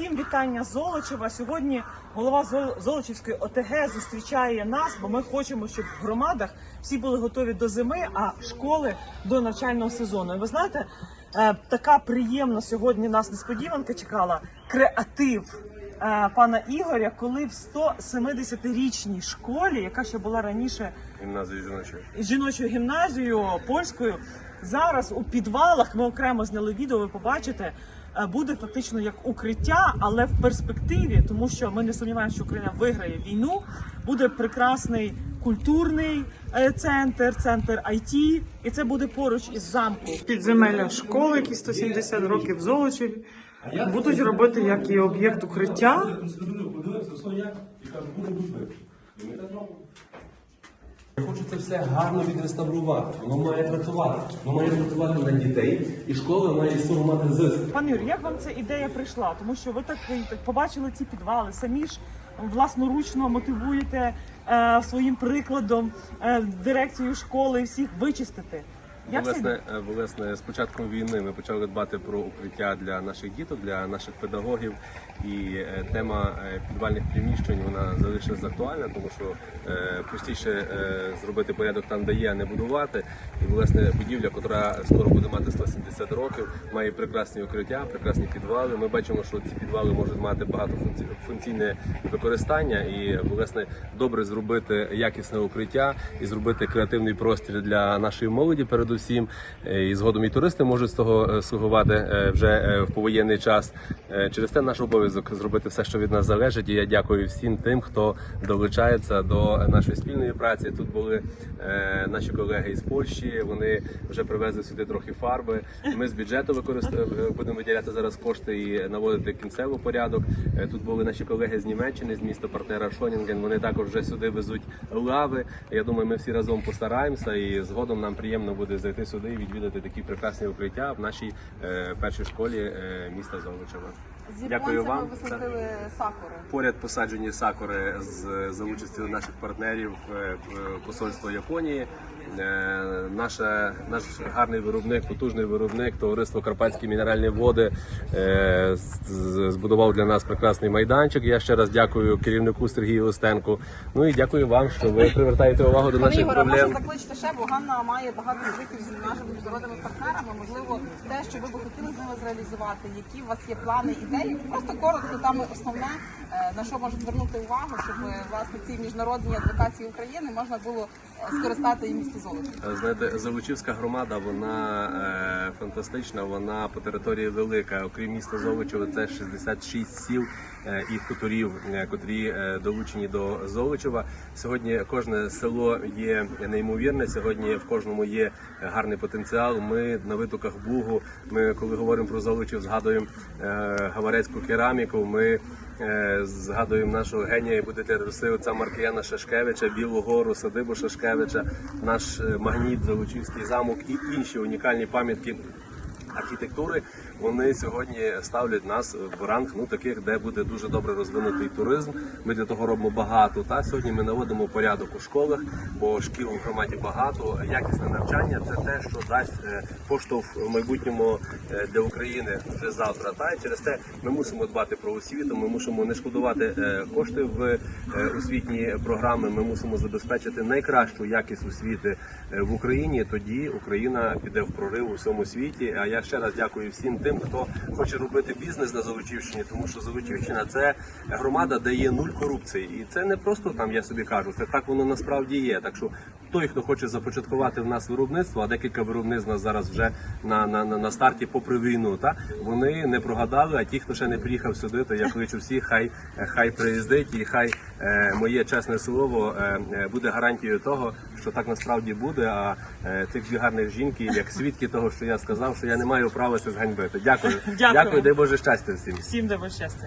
Всім вітання Золочева. Сьогодні голова Золочівської ОТГ зустрічає нас, бо ми хочемо, щоб в громадах всі були готові до зими, а школи до навчального сезону. І ви знаєте, е, така приємна сьогодні нас несподіванка чекала креатив. е, Пана Ігоря, коли в 170-річній школі, яка ще була раніше Гімназію жіночої. жіночою гімназією польською. Зараз у підвалах ми окремо зняли відео. Ви побачите, буде фактично як укриття, але в перспективі, тому що ми не сумніваємося, що Україна виграє війну. Буде прекрасний культурний е, центр, центр IT, і це буде поруч із замком. Підземелля школи, які 170 років в будуть робити як і об'єкт укриття. Хочу це все гарно відреставрувати. Воно має працювати. Воно має працювати на дітей, і школа має з цього мати зиск. Пане Юрій, як вам ця ідея прийшла? Тому що ви так, так побачили ці підвали, самі ж власноручно мотивуєте е, своїм прикладом е, дирекцію школи всіх вичистити. Власне, е, власне, з початком війни ми почали дбати про укриття для наших діток, для наших педагогів. І е, тема е, підвальних приміщень вона залишилась актуальна, тому що простіше зробити порядок там, де є, а не будувати. І власне будівля, яка скоро буде мати 170 років, має прекрасні укриття, прекрасні підвали. Ми бачимо, що ці підвали можуть мати багатофункційне використання, і власне добре зробити якісне укриття і зробити креативний простір для нашої молоді, передусім. Е, І згодом і туристи можуть з того е, слугувати е, вже в повоєнний час. Через те наш обов'язок зробити все, що від нас залежить. І я дякую всім тим, хто долучається до нашої спільної праці. Тут були наші колеги із Польщі. Вони вже привезли сюди трохи фарби. Ми з бюджету використовуємо будемо виділяти зараз кошти і наводити кінцевий порядок. Тут були наші колеги з Німеччини, з міста партнера Шонінген. Вони також вже сюди везуть лави. Я думаю, ми всі разом постараємося, і згодом нам приємно буде зайти сюди і відвідати такі прекрасні укриття в нашій е, першій школі е, міста Золочева. З Дякую вам. висадили сакури. Поряд посаджені сакури з за участю наших партнерів е, посольства Японії. Е, Наша наш гарний виробник, потужний виробник, товариство Карпатські мінеральні води е, збудував для нас прекрасний майданчик. Я ще раз дякую керівнику Сергію Остенку. Ну і дякую вам, що ви привертаєте увагу до наших Ігоре, проблем. закличте ще, бо Ганна має багато візитів з нашими міжнародними партнерами. Можливо, те, що ви би хотіли з ними зреалізувати, які у вас є плани, ідеї. Просто коротко там основне, е, на що можна звернути увагу, щоб власне ці міжнародні адвокації України можна було скористати і місто Золочів. Знаєте, Золочівська громада, вона е, фантастична, вона по території велика. Окрім міста Золочева, це 66 сіл е, і хуторів, е, котрі е, долучені до Золочева. Сьогодні кожне село є неймовірне. Сьогодні в кожному є гарний потенціал. Ми на витоках Бугу. Ми, коли говоримо про Золочів, згадуємо е, гаварецьку кераміку. Ми Е, Згадуємо нашого генія і будете отця Маркіяна Шашкевича, Білу гору, садибу Шашкевича, наш е, магніт, Залучівський замок і інші унікальні пам'ятки архітектури. Вони сьогодні ставлять нас в ранг ну таких, де буде дуже добре розвинутий туризм. Ми для того робимо багато. Та сьогодні ми наводимо порядок у школах, бо шкіл у громаді багато. Якісне навчання це те, що дасть е, поштовх в майбутньому е, для України вже завтра. Та через те ми мусимо дбати про освіту. Ми мусимо не шкодувати е, кошти в освітні програми. Ми мусимо забезпечити найкращу якість освіти в Україні. Тоді Україна піде в прорив у всьому світі. А я ще раз дякую всім тим, хто хоче робити бізнес на Золочівщині, тому що Золочівщина це громада, де є нуль корупції, і це не просто там. Я собі кажу, це так воно насправді є. Так що той, хто хоче започаткувати в нас виробництво, а декілька виробництв нас зараз вже на, на, на, на старті попри війну, та вони не прогадали. А ті, хто ще не приїхав сюди, то я кличу всіх, хай хай приїздить і хай е, моє чесне слово е, е, буде гарантією того, що так насправді буде. А е, цих дві гарних жінки, як свідки того, що я сказав, що я не маю права це зганьбити. Дякую, Дякую. дякую, дай Боже щастя всім. Всім дай Боже щастя.